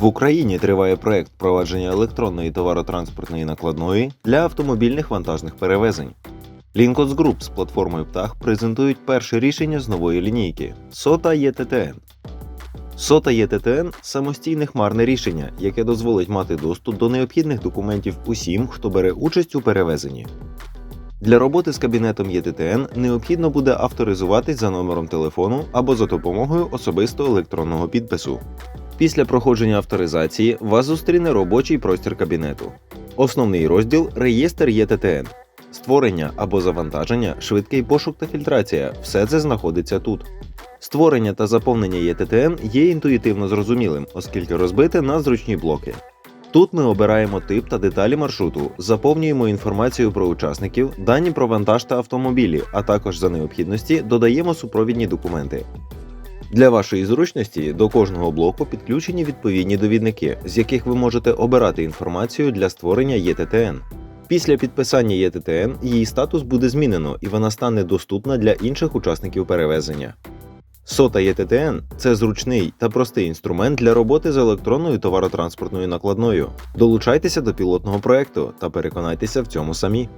В Україні триває проект впровадження електронної товаротранспортної накладної для автомобільних вантажних перевезень. Linkots Group з платформою Птах презентують перше рішення з нової лінійки SOTA ЄТТН. SOTA ЄТТН самостійне хмарне рішення, яке дозволить мати доступ до необхідних документів усім, хто бере участь у перевезенні. Для роботи з кабінетом ЄТТН необхідно буде авторизуватись за номером телефону або за допомогою особистого електронного підпису. Після проходження авторизації вас зустріне робочий простір кабінету. Основний розділ реєстр ЄТТН. Створення або завантаження, швидкий пошук та фільтрація все це знаходиться тут. Створення та заповнення ЄТТН є інтуїтивно зрозумілим, оскільки розбите на зручні блоки. Тут ми обираємо тип та деталі маршруту, заповнюємо інформацію про учасників, дані про вантаж та автомобілі, а також за необхідності додаємо супровідні документи. Для вашої зручності до кожного блоку підключені відповідні довідники, з яких ви можете обирати інформацію для створення ЄТТН. Після підписання ЄТТН її статус буде змінено і вона стане доступна для інших учасників перевезення. СОТА ЄТТН це зручний та простий інструмент для роботи з електронною товаротранспортною накладною. Долучайтеся до пілотного проекту та переконайтеся в цьому самі.